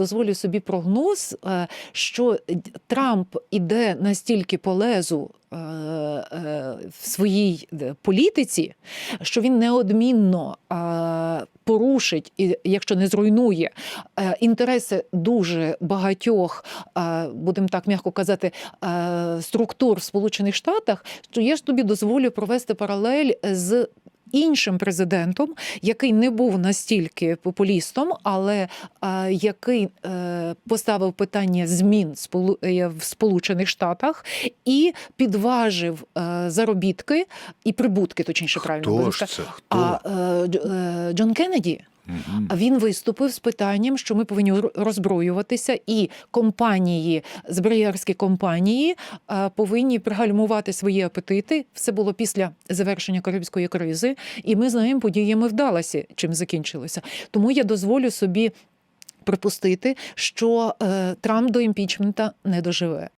дозволю собі прогноз, е, що Трамп іде настільки по лезу е, е, в своїй політиці, що він неодмінно порушить, якщо не зруйнує інтереси дуже багатьох, будемо так м'яко казати, структур в Сполучених Штатах, то я ж тобі дозволю провести паралель з. Іншим президентом, який не був настільки популістом, але е, який е, поставив питання змін е, в Сполучених Штатах і підважив е, заробітки і прибутки, точніше правильно Хто ж це? Хто? А е, е, Джон Кеннеді. А він виступив з питанням, що ми повинні ро- роззброюватися, і компанії, зброярські компанії е, повинні пригальмувати свої апетити. Все було після завершення карибської кризи, і ми знаємо подіями в Далласі, чим закінчилося. Тому я дозволю собі припустити, що е, Трамп до імпічмента не доживе.